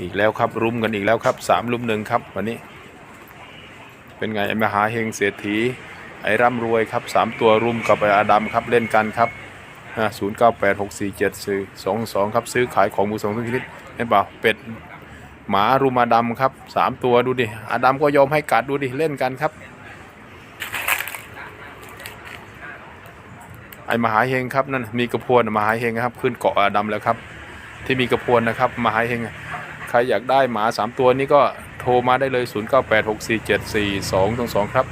อีกแล้วครับรุมกันอีกแล้วครับสามรุมหนึ่งครับวันนี้ เป็นไงไอ้มหาเฮงเศรษฐี ไอ้ร่ำรวยครับสามตัวรุมกับไอ้อาดัมครับเล่นกันครับศูนย์เก้าแปดหกสี่เจ็ดสี่สองสองครับซื้อขายของมือสองทุกชนิดเห็นเปล่าเป็ดหมารุมอาดัมครับสามตัวดูดิอาดัมก็ยอมให้กัดดูดิเล่นกันครับ ไอ้มหาเฮงครับนั่นมีกระพวนมหาเฮงครับ ขึ้นเกาะอาดัมแล้วครับ ที่มีกระพวนนะครับมหาเฮง ใครอยากได้หมาสามตัวนี้ก็โทรมาได้เลย 0 9 8 6 4 7 4 2 2 2 ครับ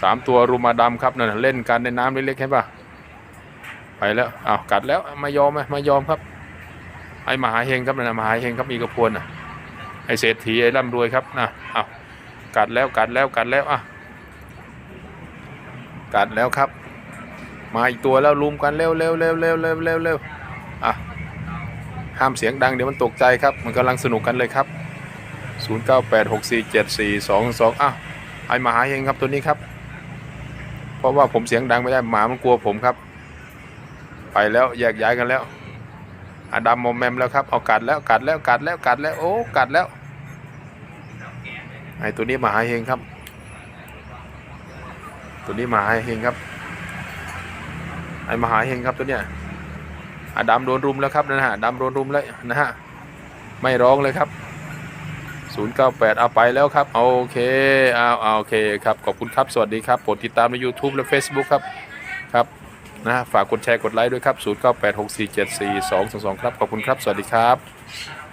สามตัวรุมาดัมครับนั่นเล่นกันในน้ำเล็กๆเห็นปะไปแล้วอ้าวกัดแล้วมายอมไหมมายอมครับ ไอ้มหาเฮงครับนั่นนะมหาเฮงครับมีกระพวนอะไอ้เศรษฐีไอ้ร่ำรวยครับนะอ้าวกัดแล้วกัดแล้วกัดแล้วอะกัดแล้วครับ มาอีกตัวแล้วลุมกันเร็วเร็วเร็วเร็วเร็วเร็วเร็วอะ ห้ามเสียงดังเดี๋ยวมันตกใจครับ มันกำลังสนุกกันเลยครับ 0 9 8 6 4 7 4 2 2อะไอหมหาเฮงครับตัวนี้ครับ เพราะว่าผมเสียงดังไม่ได้หมามันกลัวผมครับ ไปแล้วแยกย้ายกันแล้วอาดัมมอมแมมแล้วครับเอากัดแล้วกัดแล้วกัดแล้วกัดแล้วโอ้กัดแล้วไอตัวนี้มาหาเฮงครับ ตัวนี้มาหาเฮงครับไอมาหาเฮงครับตัวเนี้ย อาดำโดนรุมแล้วครับนะฮะดำโดนรุมแล้วนะฮะไม่ร้องเลยครับ 098 เอาไปแล้วครับ โอเคเอาเอาโอเคครับ ขอบคุณครับ สวัสดีครับโปรดติดตามใน YouTube และ Facebook ครับ ครับนะฝากกดแชร์กดไลค์ด้วยครับ 0986474222 ครับ ขอบคุณครับ สวัสดีครับ